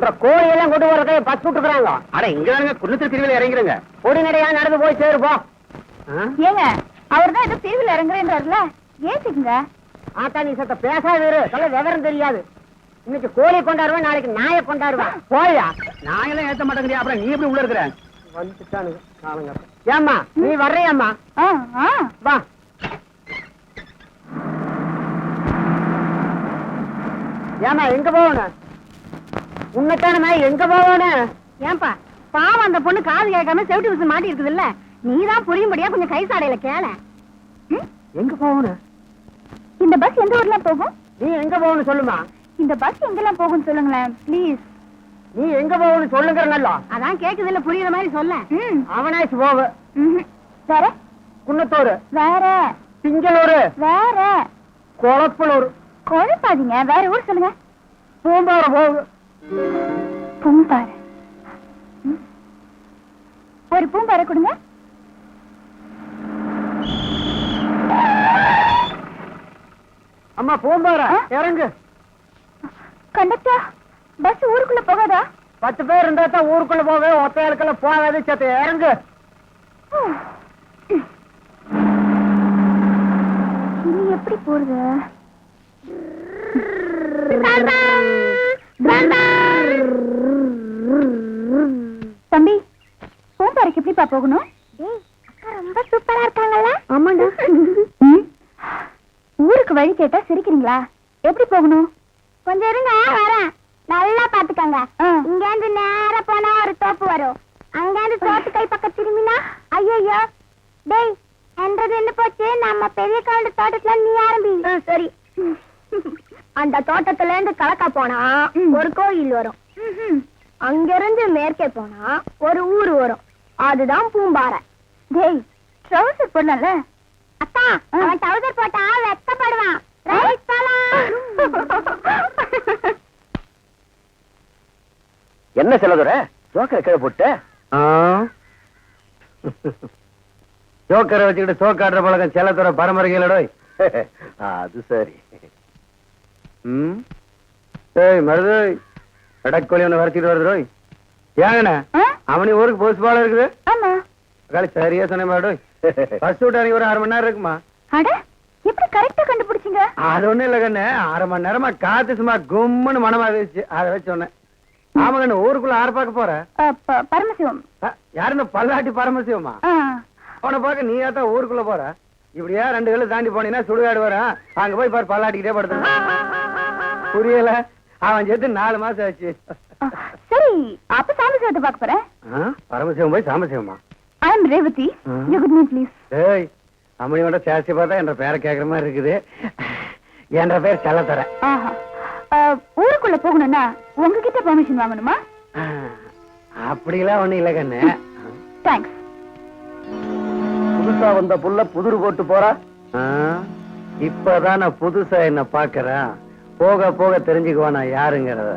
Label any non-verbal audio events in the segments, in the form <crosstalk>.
உங்க கோழி எல்லாம் கொண்டு வரதை பஸ் விட்டுக்கிறாங்க அட இங்க தானுங்க குன்னத்தில் திருவிழா இறங்கிறங்க பொடி நடையா நடந்து போய் சேருப்போம். ஏங்க அவர் தான் ஏதோ தீவில் இறங்குறேன்றாருல. ஏத்துக்குங்க. ஆத்தா நீ சத்த பேசாத இரு. சொல்ல விவரம் தெரியாது. இன்னைக்கு கோழி கொண்டாடுவேன் நாளைக்கு நாயை கொண்டாடுவேன். போயா? நான் எல்லாம் ஏத்த மாட்டேங்கிறியா? அப்புறம் நீ எப்படி உள்ள இருக்கிற? வந்துட்டானுங்க காலங்க ஏம்மா நீ வர்றியாம்மா? வா. ஏம்மா எங்க போகணும்? உன்னைத்தானம்மா எங்க போகணும் ஏன்பா பாவம் அந்த பொண்ணு காது கேட்காம செவிட்டு விசில் மாட்டி இருக்குது இல்ல நீதான் புரியும்படியா கொஞ்சம் கை சாடையில கேள எங்க போகணும் இந்த பஸ் எந்த ஊர்லாம் போகும்? நீ எங்க போகணும் சொல்லுமா? இந்த பஸ் எங்கெல்லாம் போகும் சொல்லுங்களேன் ப்ளீஸ் நீ எங்க போகணும் சொல்லுங்கிற நல்லா. அதான் கேக்குது இல்ல புரியுற மாதிரி சொல்ல. அவனாச்சு போவு. வேற? குன்னத்தூர். வேற? திங்களூர் வேற? கொளப்பலூர் குழப்பாதீங்க வேற ஊர் சொல்லுங்க. பூம்பாறை போகு பூம்பாறை. ஒரு பூம்பாறை கொடுங்க. அம்மா பூம்பாறை? இறங்கு. கண்டக்டர் பஸ் ஊருக்குள்ள போகாதா? பத்து பேர் இருந்தா தான் ஊருக்குள்ள போவே ஒத்தையாளுக்கெல்லாம் போகாது சத்த இறங்கு. இனி எப்படி போறது? எப்படிப்பா போகணும்? ரொம்ப சூப்பரா இருக்காங்கல்ல? ஆமாண்டா. ஊருக்கு வழி கேட்டா சிரிக்கிறீங்களா? எப்படி போகணும்? கொஞ்சம் இருங்க வரேன். நல்லா பாத்துக்கங்க இங்க இருந்து நேரா போனா ஒரு தோப்பு வரும். அங்க இருந்து தோப்பு கை பக்கம் திரும்பினா ஐயோ டேய் என்றது என்ன போச்சு? நம்ம பெரிய காலத்து தோட்டத்துல நீ ஆரம்பி. சரி. அந்த தோட்டத்துல இருந்து கலக்கா போனா ஒரு கோயில் வரும். அங்க இருந்து மேற்கே போனா ஒரு ஊர் வரும். அதுதான் பூம்பாறை. டேய் ட்ரவுசர் போடல அக்கா அவன் ட்ரவுசர் போட்டா வெக்கப்படுவான் ரைட் என்ன செல்லதுற ஜோக்கரை கீழே போட்டு. ஜோக்கரை வச்சுக்கிட்டு சோக்காடுற பழக்கம் செல்லத்துற பரம்பரைகளோட அது சரி. ம்? ஏய் மருது கடற்கோழி ஒன்று வரைச்சிட்டு வருது ரோய் ஏங்கண்ணே அவனி ஊருக்கு போஸ்ட் பாலம் இருக்குது? ஆமா. சரியா சொன்ன பஸ் விட்டு ஒரு அரை மணி நேரம் இருக்குமா? அட எப்படி கரெக்டா கண்டுபிடிச்சீங்க? அது ஒண்ணும் இல்ல கண்ணு. அரை மணி நேரமா காத்து சும்மா கும்முன்னு மனமா இருந்துச்சு அதை வச்சு சொன்னேன். ஆமா கண்ணு ஊருக்குள்ள ஆறு பார்க்க போற? பரமசிவம். யாரு இந்த பல்லாட்டி பரமசிவமா. அவனை பார்க்க நீ தான் ஊருக்குள்ள போற? இப்படியா ரெண்டு கிலோ தாண்டி போனீங்கன்னா சுடுகாடு வரான் அங்க போய் பாரு பல்லாட்டிக்கிட்டே படுத்து புரியல? அவன் சேர்த்து நாலு மாசம் ஆச்சு. சரி அப்ப சாமசிவத்தை பார்க்க போறேன். பரமசிவம் போய் சாமசிவமா I am Revathi. You good me please ஏய் அம்மனியோட சேசி பார்த்தா என்ற பேரை கேட்கற மாதிரி இருக்குது. என்ற பேர் செல்லத்தர. ஆஹா. அ, ஊருக்குள்ள போகணும்னா உங்ககிட்ட பெர்மிஷன் வாங்கணுமா? அப்படிலாம் ஒண்ணும் இல்ல கண்ணு. தேங்க்ஸ் புதுசா வந்த புள்ள புதுரு போட்டு போறா? இப்பதான் நான் புதுசா என்ன பாக்குறேன் போக போக தெரிஞ்சுக்குவான் நான் யாருங்கிறத.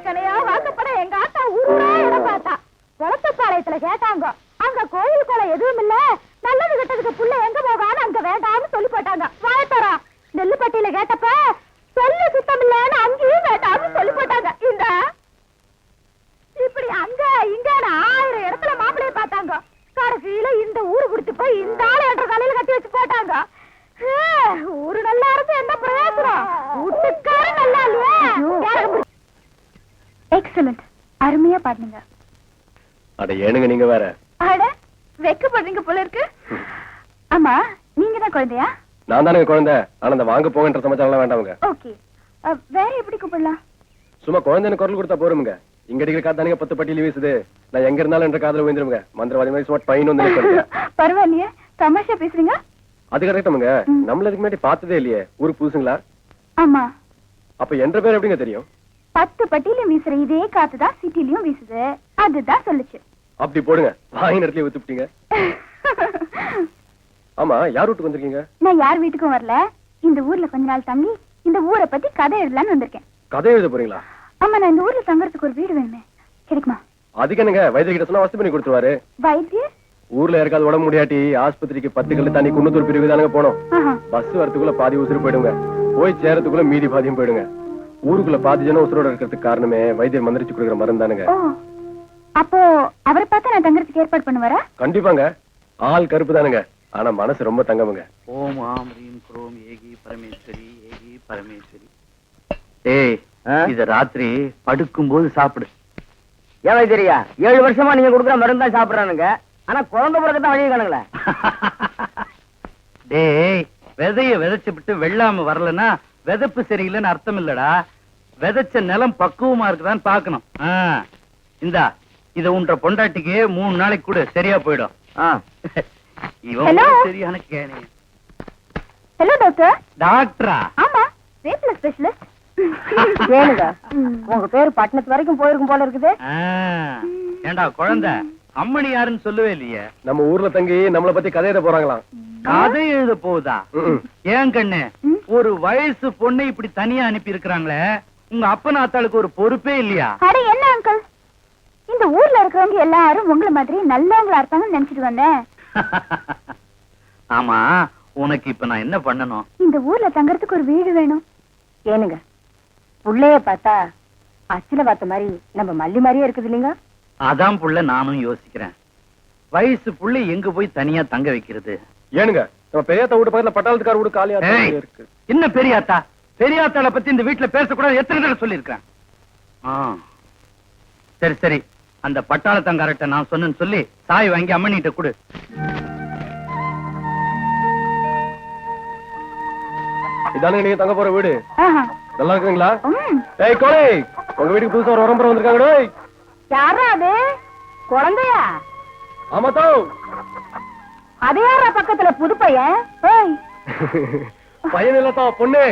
ஆ, வாக்கப்பட எங்க ஆத்தா ஊரா இடம் பார்த்தா. குளத்துப்பாளையத்துல கேட்டாங்க. அங்க கோயில் குளம் எதுவும் இல்ல. நல்லது கெட்டதுக்கு புள்ள எங்க போகான்னு அங்க வேண்டாம்னு சொல்லி போட்டாங்க. வாயத்தரா நெல்லுப்பட்டியில கேட்டப்ப சொல்லு சுத்தம் இல்லன்னு அங்கேயும் வேண்டாம்னு சொல்லி போட்டாங்க. இந்த இப்படி அங்க இங்க ஆயிரம் இடத்துல மாப்பிளைய பார்த்தாங்க கடைசியில இந்த ஊரு குடுத்து போய் இந்த ஆளு என்ற தலையில கட்டி வச்சு போட்டாங்க ஹே, ஊரு நல்லா இருந்து என்ன பிரயோஜனம் வீட்டுக்காரன் நல்லா இல்லையா எக்ஸலண்ட் பாடுனீங்க அட ஏனுங்க நீங்க வேற? அட வெக்கப்படுறீங்க போல இருக்கு. ஆமா நீங்க தான் குழந்தையா? நான் தானுங்க குழந்தை. ஆனா அந்த வாங்க போகன்ற சமாச்சாரம் வேண்டாமுங்க. ஓகே. வேற எப்படி கூப்பிடலாம்? சும்மா குழந்தைன்னு குரல் கொடுத்தா போருமுங்க. இங்க அடிக்கிற காத்தானுங்க பத்து பட்டியல வீசுது. நான் எங்க இருந்தாலும் என்ற காதல விழுந்துருங்க மந்திரவாதி மாதிரி சும்மா பையன் வந்து. <laughs> பரவாயில்லையே. தமாஷா பேசுறீங்க? அது கரெக்டாமுங்க. நம்மள இதுக்கு முன்னாடி பார்த்ததே இல்லையே. ஊருக்கு புதுசுங்களா? ஆமா. அப்ப என்ற பேர் எப்படிங்க தெரியும்? பத்து பட்டியிலும் வீசுற இதே காத்து தான் சிட்டிலையும் வீசுது. அதுதான் சொல்லுச்சு. அப்படி போடுங்க. வாங்கி இடத்துல வித்துப்பிட்டீங்க <laughs> ஆமா யார் வீட்டுக்கு வந்திருக்கீங்க? நான் யார் வீட்டுக்கும் வரல. இந்த ஊர்ல கொஞ்ச நாள் தங்கி இந்த ஊரை பத்தி கதை எழுதலாம்னு வந்திருக்கேன். கதை எழுத போறீங்களா? ஆமா நான் இந்த ஊர்ல தங்கறதுக்கு ஒரு வீடு வேணுமே. கிடைக்குமா? அதுக்கு என்னங்க? வைத்திய கிட்ட சொன்னா வசதி பண்ணி கொடுத்துருவாரு. வைத்தியர்? ஊர்ல யாருக்காவது உடம்பு முடியாட்டி ஆஸ்பத்திரிக்கு பத்து கல்லு தண்ணி குன்னத்தூர் பிரிவு தானுங்க போனோம். பஸ் வரதுக்குள்ள பாதி உசுறு போயிடுங்க. போய் சேரத்துக்குள்ள மீதி பாதியும் போயிடுங்க. ஊருக்குள்ள பாதி ஜனம் உசுரோட இருக்கிறதுக்கு காரணமே வைத்தியர் மந்திரிச்சு கொடுக்குற மருந்து தானுங்க ஓ அப்போ அவரை பார்த்தா நான் தங்கறதுக்கு ஏற்பாடு பண்ணுவாரா? கண்டிப்பாங்க. ஆள் கருப்பு தானுங்க. ஆனா மனசு ரொம்ப தங்கமுங்க. ஓம் ஆம் ரீம் குரோம் ஏகி பரமேஸ்வரி ஏகி பரமேஸ்வரி. ஏய்? இத ராத்திரி படுக்கும்போது சாப்பிடு. ஏன் வைத்தியரியா? ஏழு வருஷமா நீங்க கொடுக்குற மருந்து தான் சாப்பிடுறானுங்க. ஆனா குழந்தை பிறகு தான் வழி காணுங்களே. <laughs> டேய் விதைய விதைச்சு விட்டு வெள்ளாம வரலன்னா விதைப்பு சரியில்லைன்னு அர்த்தம் இல்லடா விதைச்ச நிலம் பக்குவமா இருக்குதான்னு பாக்கணும். இந்தா இத உன்ற பொண்டாட்டிக்கு மூணு நாளைக்கு கூட சரியா போயிடும். இவன் சரியான கேணி. ஹலோ டாக்டர் டாக்டரா? ஆமா ரேப்ல ஸ்பெஷலிஸ்ட் ஏனுங்க உங்க பேரு பட்டணத்து வரைக்கும் போயிருக்கும் போல இருக்குது. ஏண்டா குழந்தை? அம்மணி யாருன்னு சொல்லவே இல்லையே. நம்ம ஊர்ல தங்கி நம்மள பத்தி கதையிட போறாங்களாம் கதை எழுத போகுதா. ஏன் கண்ணு. ஒரு வயசு பொண்ணை இப்படி தனியா அனுப்பி இருக்கிறாங்களே உங்க அப்பன் ஆத்தாளுக்கு ஒரு பொறுப்பே இல்லையா? அட என்ன அங்கிள் இந்த ஊர்ல இருக்கிறவங்க எல்லாரும் உங்களை மாதிரி நல்லவங்களா இருப்பாங்கன்னு நினைச்சிட்டு வந்தேன். <laughs> ஆமா உனக்கு இப்ப நான் என்ன பண்ணணும்? இந்த ஊர்ல தங்கறதுக்கு ஒரு வீடு வேணும். ஏனுங்க புள்ளைய பார்த்தா அச்சில பார்த்த மாதிரி நம்ம மல்லி மாதிரியே இருக்குது இல்லைங்க? அதான் புள்ள நானும் யோசிக்கிறேன். வயசு புள்ள எங்க போய் தனியா தங்க வைக்கிறது? ஏனுங்க நம்ம பெரியாத்த வீட்டு பக்கத்துல பட்டாளத்துக்கார வீடு காலியா இருக்கு. என்ன பெரியாத்தா? பெரியாத்தாளை பத்தி இந்த வீட்டுல பேசக்கூடாது. எத்தனை தடவை சொல்லியிருக்கேன் ஆ. சரி சரி. அந்த பட்டாளத்தங்காரட்ட நான் சொன்னேன்னு சொல்லி சாய் வாங்கி அம்மனிட்ட கொடு. இதானுங்க நீங்க தங்க போற வீடு. நல்லா இருக்குங்களா. ஏய் கோழி உங்க வீட்டுக்கு புதுசா ஒரு உரம்பரம் வந்திருக்காங்க டேய். யாரா அது? குழந்தையா? ஆமா தோ. அது யாரா பக்கத்துல புது பையன்? ஏய். <laughs> பையன் இல்லத்தா பொண்ணு.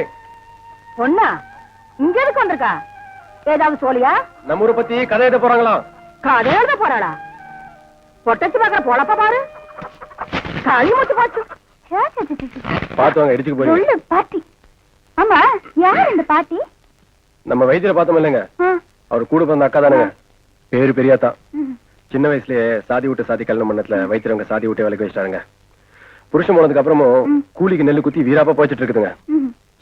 பொண்ணா? இங்க எதுக்கு வந்திருக்கா? ஏதாவது சொல்லியா நம்ம ஊரை பத்தி கதையிட போறாங்களாம் கதை எழுத போறாளா? பொட்டச்சு பாக்குற பொழப்ப பாரு. களி முத்து பாத்து சே, சே, சே, சே, சே. பாத்து வாங்க இடிச்சுக்கு சொல்லு பாட்டி. ஆமா யார் இந்த பாட்டி? நம்ம வைத்தியரை பார்த்தோம் இல்லைங்க. அவர் கூட பிறந்த அக்கா தானுங்க. பேரு பெரியாத்தா. சின்ன வயசுலயே சாதி விட்டு சாதி கல்யாணம் பண்ணத்துல வைத்தியரவங்க சாதி விட்டு வேலைக்கு வச்சிட்டாருங்க புருஷன் போனதுக்கு அப்புறமும். கூலிக்கு நெல்லு குத்தி வீராப்பா போயிட்டு இருக்குதுங்க.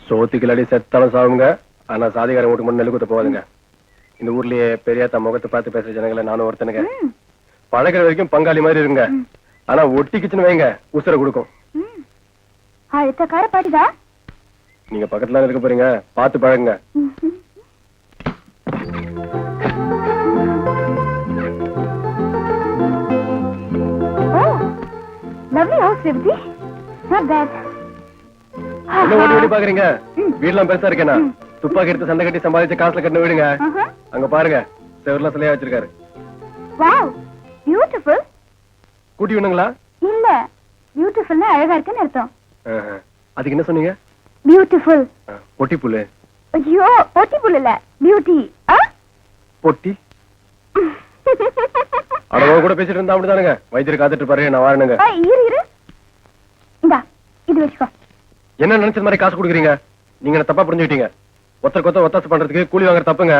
சோத்துக்கு இல்லாடி செத்தாலும் சாவுங்க ஆனா சாதிகாரன் வீட்டுக்கு மட்டும் நெல்லு குத்த போகாதுங்க. இந்த ஊர்லயே பெரியாத்தா முகத்தை பார்த்து பேசுற ஜனங்களை நானும் ஒருத்தனுங்க. பழகுற வரைக்கும் பங்காளி மாதிரி இருங்க. ஆனா ஒட்டிக்கிச்சுன்னு வைங்க உசுரை கொடுக்கும். பாட்டிதா? நீங்க பக்கத்துல இருக்க போறீங்க பார்த்து பழகுங்க. Lovely house Revathi not bad என்ன ஓடி ஓடி பாக்குறீங்க வீடுலாம் பெருசா இருக்கேனா? துப்பாக்கி எடுத்து சண்டை கட்டி சம்பாதிச்சு காசுல கட்டின வீடுங்க. அங்க பாருங்க. செவர்லாம் சிலையா வச்சிருக்காரு. வாவ் பியூட்டிஃபுல் கூட்டி விடுங்களா இல்ல. பியூட்டிஃபுல்னா அழகா இருக்குன்னு அர்த்தம். அதுக்கு என்ன சொன்னீங்க? பியூட்டிஃபுல் பொட்டி புல்லு ஐயோ பொட்டி புல் இல்ல பியூட்டி பொட்டி? அடவோ கூட பேசிட்டு இருந்தா அப்படிதானுங்க. வைத்தியர் காத்துட்டு பாரு நான் வாழணுங்க இரு இரு. இந்தா இது வச்சுக்கோ. என்ன நினைச்ச மாதிரி காசு கொடுக்குறீங்க? நீங்க என்ன தப்பா புரிஞ்சுக்கிட்டீங்க? ஒருத்தருக்கு ஒருத்தர் ஒத்தாசை பண்றதுக்கு கூலி வாங்குற தப்புங்க.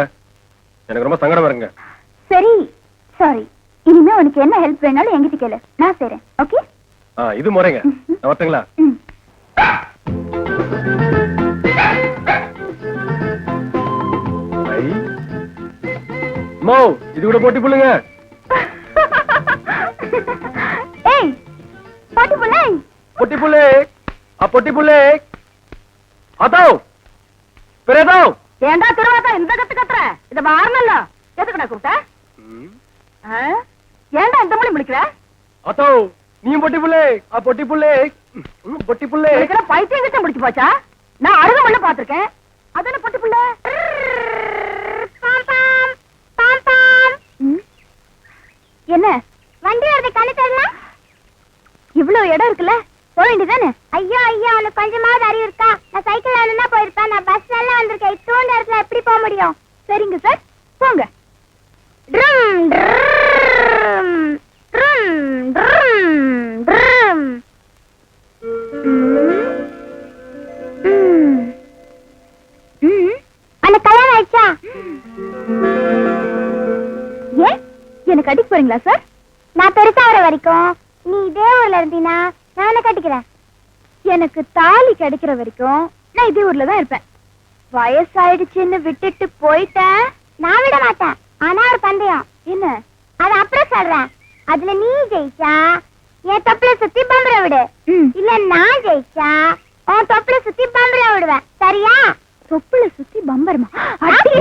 எனக்கு ரொம்ப சங்கடமா இருக்குங்க. சரி சாரி இனிமே உனக்கு என்ன ஹெல்ப் வேணாலும் என்கிட்ட கேளு. நான் செய்றேன். ஓகே ஆ இது முறைங்க. நான் வரட்டுங்களா? ம். இது கூட போட்டி புல்லுங்க ஏண்டா திருவாத்தா இந்த கத்து கத்துற? இத மாறனல்ல எதுக்குடா கூப்பிட்ட? ஆ? ஏன்டா இந்த மொழி முடிக்கிற அதோ நீ பொட்டி புல்லு ஆ பொட்டி புல்லு ம், பொட்டி புல்லு இருக்கிற பைத்தியம் கிட்ட முடிச்சு போச்சா? நான் அருக மண்ண பாத்திருக்கேன் அதான பொட்டு புள்ள. என்ன வண்டி வருது கழுத்தடலாம் இவ்வளவு இடம் இருக்குல்ல? போக வேண்டியதானே ஐயோ ஐயோ உனக்கு கொஞ்சமாவது அறிவு இருக்கா? நான் சைக்கிள் வேணும்னா போயிருப்பேன். நான் பஸ் நல்லா வந்திருக்கேன். இத்தோண்ட இடத்துல எப்படி போக முடியும்? சரிங்க சார் போங்க. Drum, drum, drum, drum, drum. ம். கல்யாணம் ஆயிடுச்சா? ஏன்? எனக்கு அடிக்க போறீங்களா சார் நான் பெருசா வர வரைக்கும் நீ இதே ஊர்ல இருந்தீனா நான் கட்டிக்கிறேன் எனக்கு தாலி கிடைக்கிற வரைக்கும் நான் இதே ஊர்ல தான் இருப்பேன் வயசாயிடுச்சுன்னு விட்டுட்டு போயிட்டேன் நான் விட மாட்டேன் ஆனா ஒரு பந்தயம் என்ன அது அப்புறம் சொல்றேன் அதுல நீ ஜெயிச்சா என் தொப்புல சுத்தி பம்பர விடு இல்ல நான் ஜெயிச்சா உன் தொப்புல சுத்தி பம்பர விடுவேன் சரியா தொப்புல சுத்தி பம்பரமா யாராவது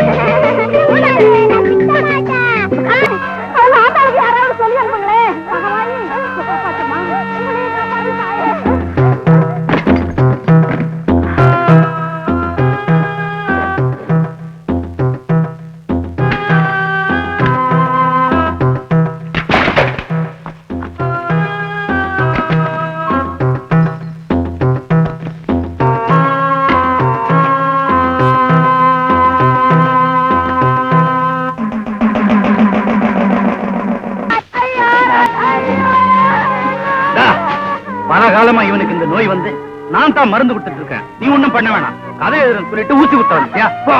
நான் தான் மருந்து கொடுத்துட்டு இருக்கேன். நீ ஒண்ணும் பண்ண வேணாம். கதை எழுதுறேன்னு சொல்லிட்டு ஊசி குத்த போ.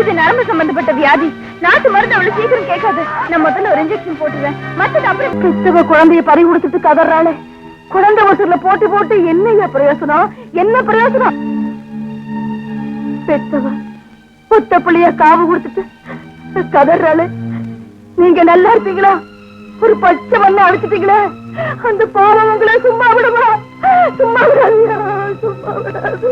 இது நரம்பு சம்பந்தப்பட்ட வியாதி. நாட்டு மருந்து அவ்வளவு சீக்கிரம் கேட்காது. நான் முதல்ல ஒரு இன்ஜெக்ஷன் போட்டுறேன் மத்தது அப்புறம் கிறிஸ்தவ குழந்தைய பறி கொடுத்துட்டு கதறாளே. குழந்தை ஒருத்தர்ல போட்டு போட்டு என்னையா பிரயோசனம்? என்ன பிரயோசனம்? பெத்தவ புத்த புள்ளிய காவு கொடுத்துட்டு கதறாளே. நீங்க நல்லா இருப்பீங்களா? ஒரு பச்சை மண்ணை அடிச்சிட்டீங்களே அந்த பாவம் உங்களை சும்மா விடுமா? சும்மா விடாதீங்க சும்மா விடாது